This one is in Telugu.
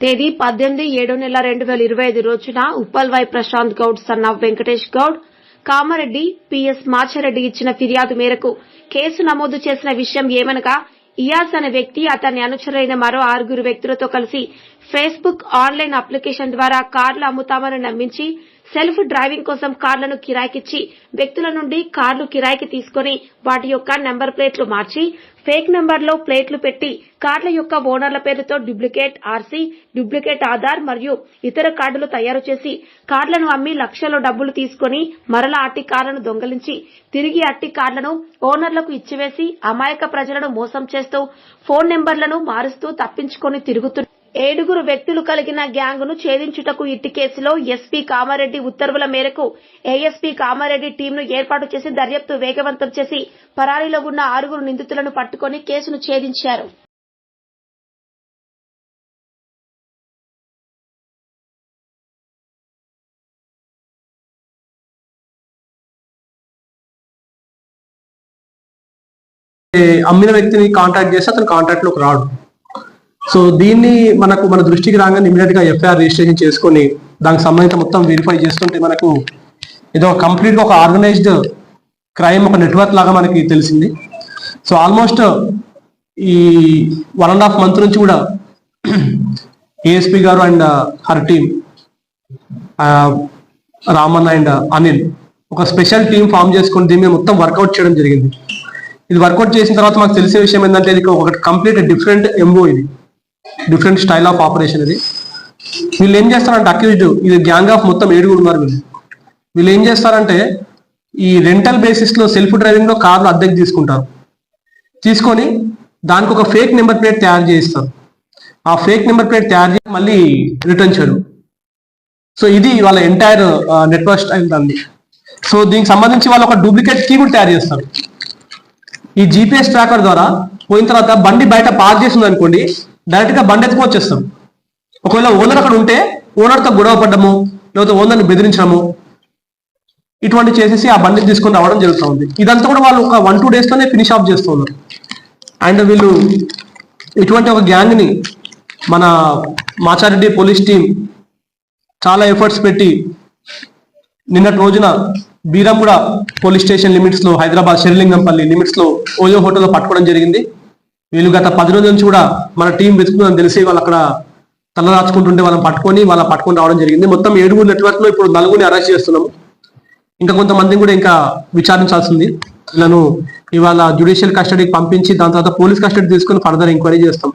తేదీ పద్దెనిమిది ఏడు నెల రెండు వేల ఇరవై ఐదు రోజున Uppal Prashanth Goud son of Venkatesh Goud Kamareddy PS Machareddy ఇచ్చిన ఫిర్యాదు మేరకు కేసు నమోదు చేసిన విషయం ఏమనగా ఇయాస్ అనే వ్యక్తి అతని అనుచరులైన మరో ఆరుగురు వ్యక్తులతో కలిసి ఫేస్బుక్ ఆన్లైన్ అప్లికేషన్ ద్వారా కార్లు అమ్ముతామని నమ్మించి సెల్ఫ్ డ్రైవింగ్ కోసం కార్లను కిరాయికిచ్చి వ్యక్తుల నుండి కార్లు కిరాయికి తీసుకొని వాటి యొక్క నెంబర్ ప్లేట్లు మార్చి ఫేక్ నెంబర్లో ప్లేట్లు పెట్టి కార్ల యొక్క ఓనర్ల పేరుతో డూప్లికేట్ ఆర్సీ డూప్లికేట్ ఆధార్ మరియు ఇతర కార్డులు తయారు చేసి కార్లను అమ్మి లక్షల్లో డబ్బులు తీసుకొని మరల అట్టి కార్లను దొంగలించి తిరిగి అట్టి కార్లను ఓనర్లకు ఇచ్చివేసి అమాయక ప్రజలను మోసం చేస్తూ ఫోన్ నెంబర్లను మారుస్తూ తప్పించుకొని తిరుగుతున్నారు ఏడుగురు వ్యక్తులు కలిగిన గ్యాంగ్ను ఛేదించుటకు ఇట్టి కేసులో ఎస్పీ కామారెడ్డి ఉత్తర్వుల మేరకు ఏఎస్పీ కామారెడ్డి టీంను ఏర్పాటు చేసి దర్యాప్తు వేగవంతం చేసి పరారీలో ఉన్న ఆరుగురు నిందితులను పట్టుకొని కేసును ఛేదించారు. అమ్మిన వ్యక్తిని కాంటాక్ట్ చేస్తే అతను కాంటాక్ట్లోకి రాడు. సో దీన్ని మనకు మన దృష్టికి రాగానే ఇమీడియట్గా ఎఫ్ఐఆర్ రిజిస్ట్రేషన్ చేసుకొని దానికి సంబంధించిన మొత్తం వెరిఫై చేస్తుంటే మనకు ఇది ఒక కంప్లీట్గా ఒక ఆర్గనైజ్డ్ క్రైమ్ ఒక నెట్వర్క్ లాగా మనకి తెలిసింది. సో ఆల్మోస్ట్ ఈ వన్ అండ్ హాఫ్ మంత్ నుంచి కూడా ఏఎస్పి గారు and her team Raman and Anil ఒక స్పెషల్ టీం ఫామ్ చేసుకొని దీని మీద మొత్తం వర్కౌట్ చేయడం జరిగింది. ఇది వర్కౌట్ చేసిన తర్వాత మాకు తెలిసే విషయం ఏంటంటే ఇది ఒక కంప్లీట్ డిఫరెంట్ ఎంఓ ఇది. డిఫరెంట్ స్టైల్ ఆఫ్ ఆపరేషన్ ఇది. వీళ్ళు ఏం చేస్తారంటే అక్యూజ్డ్ ఇది గ్యాంగ్ ఆఫ్ మొత్తం ఏడుగురు ఉన్నారు వీళ్ళు. వీళ్ళు ఏం చేస్తారంటే ఈ రెంటల్ బేసిస్లో సెల్ఫ్ డ్రైవింగ్లో కార్లు అద్దెకి తీసుకుంటారు. తీసుకొని దానికి ఒక ఫేక్ నెంబర్ ప్లేట్ తయారు చేయిస్తారు. ఆ ఫేక్ నెంబర్ ప్లేట్ తయారు చేసి మళ్ళీ రిటర్న్ చేయడం సో ఇది వాళ్ళ ఎంటైర్ నెట్వర్క్ స్టైల్ దాన్ని సో దీనికి సంబంధించి వాళ్ళు ఒక డూప్లికేట్ కీ కూడా తయారు చేస్తారు. ఈ జీపీఎస్ ట్రాకర్ ద్వారా పోయిన తర్వాత బండి బయట పార్క్ చేసింది అనుకోండి డైరెక్ట్గా బండి ఎత్తుకు వచ్చేస్తాం. ఒకవేళ ఓనర్ అక్కడ ఉంటే ఓనర్తో గొడవ పడ్డము లేకపోతే ఓనర్ని బెదిరించడము ఇటువంటి చేసేసి ఆ బండిని తీసుకొని రావడం జరుగుతుంది ఇదంతా కూడా వాళ్ళు ఒక వన్ టూ డేస్లోనే ఫినిష్ ఆఫ్ చేస్తున్నారు అండ్ వీళ్ళు ఇటువంటి ఒక గ్యాంగ్ని మన మాచారెడ్డి పోలీస్ టీం చాలా ఎఫర్ట్స్ పెట్టి నిన్నటి రోజున బీరంగూడ పోలీస్ స్టేషన్ లిమిట్స్లో హైదరాబాద్ షెర్లింగంపల్లి లిమిట్స్లో ఓయో హోటల్లో పట్టుకోవడం జరిగింది. వీళ్ళు గత పది రోజుల నుంచి కూడా మన టీం వెతుకుతుందని తెలిసి వాళ్ళు అక్కడ తలదాచుకుంటుంటే వాళ్ళని పట్టుకొని వాళ్ళ పట్టుకొని రావడం జరిగింది. మొత్తం ఏడుగురు నెట్వర్క్లో ఇప్పుడు నలుగురిని అరెస్ట్ చేస్తున్నాము. ఇంకా కొంతమందిని కూడా ఇంకా విచారించాల్సింది. వీళ్ళను ఇవాళ జ్యుడిషియల్ కస్టడీకి పంపించి దాని తర్వాత పోలీస్ కస్టడీ తీసుకుని ఫర్దర్ ఎంక్వైరీ చేస్తాం.